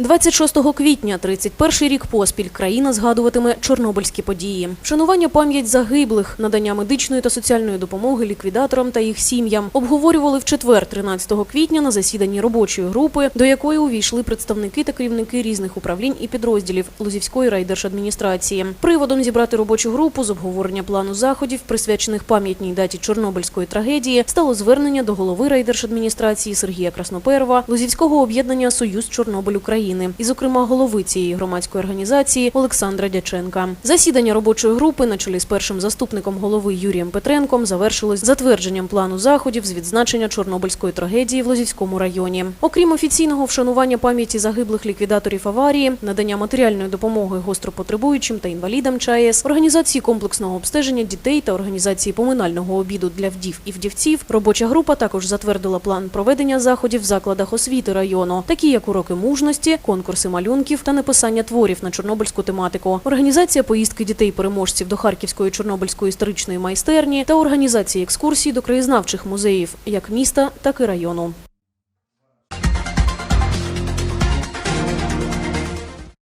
26 квітня, 31-й рік поспіль, країна згадуватиме чорнобильські події. Вшанування пам'ять загиблих, надання медичної та соціальної допомоги ліквідаторам та їх сім'ям обговорювали в четвер, 13 квітня, на засіданні робочої групи, до якої увійшли представники та керівники різних управлінь і підрозділів Лозівської райдержадміністрації. Приводом зібрати робочу групу з обговорення плану заходів, присвячених пам'ятній даті Чорнобильської трагедії, стало звернення до голови райдержадміністрації Сергія Красноперова, Лозівського об'єднання Союз Чорнобиль України і, зокрема, голови цієї громадської організації Олександра Дяченка. Засідання робочої групи на чолі з першим заступником голови Юрієм Петренком завершилось затвердженням плану заходів з відзначення Чорнобильської трагедії в Лозівському районі. Окрім офіційного вшанування пам'яті загиблих ліквідаторів аварії, надання матеріальної допомоги гостропотребуючим та інвалідам ЧАЕС, організації комплексного обстеження дітей та організації поминального обіду для вдів і вдівців, робоча група також затвердила план проведення заходів в закладах освіти району, такі як уроки мужності, конкурси малюнків та написання творів на чорнобильську тематику, організація поїздки дітей-переможців до Харківської чорнобильської історичної майстерні та організація екскурсій до краєзнавчих музеїв як міста, так і району.